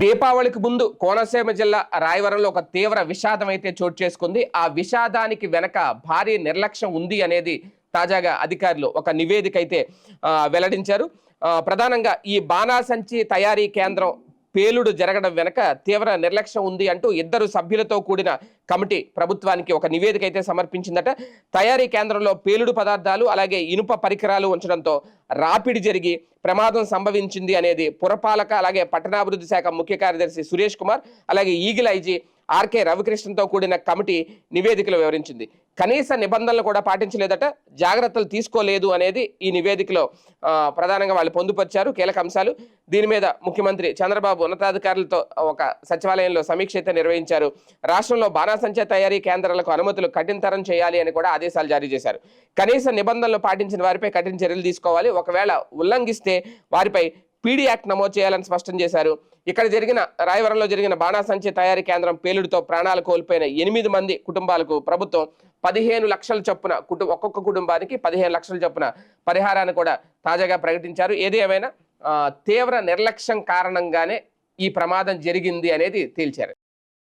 దీపావళికి ముందు కోనసీమ జిల్లా రాయవరంలో ఒక తీవ్ర విషాదం అయితే చోటు చేసుకుంది. ఆ విషాదానికి వెనక భారీ నిర్లక్ష్యం ఉంది అనేది తాజాగా అధికారులు ఒక నివేదిక అయితే వెల్లడించారు. ప్రధానంగా ఈ బాణాసంచి తయారీ కేంద్రం పేలుడు జరగడం వెనక తీవ్ర నిర్లక్ష్యం ఉంది అంటూ ఇద్దరు సభ్యులతో కూడిన కమిటీ ప్రభుత్వానికి ఒక నివేదిక అయితే సమర్పించిందట. తయారీ కేంద్రంలో పేలుడు పదార్థాలు అలాగే ఇనుప పరికరాలు ఉంచడంతో రాపిడి జరిగి ప్రమాదం సంభవించింది అనేది పురపాలక అలాగే పట్టణాభివృద్ధి శాఖ ముఖ్య కార్యదర్శి సురేష్ కుమార్ అలాగే ఈగిల్ ఐజీ ఆర్కే రవికృష్ణతో కూడిన కమిటీ నివేదికలో వివరించింది. కనీస నిబంధనలు కూడా పాటించలేదట జాగ్రత్తలు తీసుకోలేదు అనేది ఈ నివేదికలో ప్రధానంగా వాళ్ళు పొందుపరిచారు. కీలక అంశాలు. దీని మీద ముఖ్యమంత్రి చంద్రబాబు ఉన్నతాధికారులతో ఒక సచివాలయంలో సమీక్ష అయితే నిర్వహించారు. రాష్ట్రంలో బాణాసంచ తయారీ కేంద్రాలకు అనుమతులు కఠినతరం చేయాలి అని కూడా ఆదేశాలు జారీ చేశారు. కనీస నిబంధనలు పాటించిన వారిపై కఠిన చర్యలు తీసుకోవాలి. ఒకవేళ ఉల్లంఘిస్తే వారిపై పీడీ యాక్ట్ నమోదు చేయాలని స్పష్టం చేశారు. ఇక్కడ జరిగిన రాయవరంలో జరిగిన బాణాసంచి తయారీ కేంద్రం పేలుడుతో ప్రాణాలు కోల్పోయిన ఎనిమిది మంది కుటుంబాలకు ప్రభుత్వం పదిహేను లక్షల చొప్పున కుటు ఒక్కొక్క కుటుంబానికి పదిహేను లక్షల చొప్పున పరిహారాన్ని కూడా తాజాగా ప్రకటించారు. ఏది ఏమైనా తీవ్ర నిర్లక్ష్యం కారణంగానే ఈ ప్రమాదం జరిగింది అనేది తేల్చారు.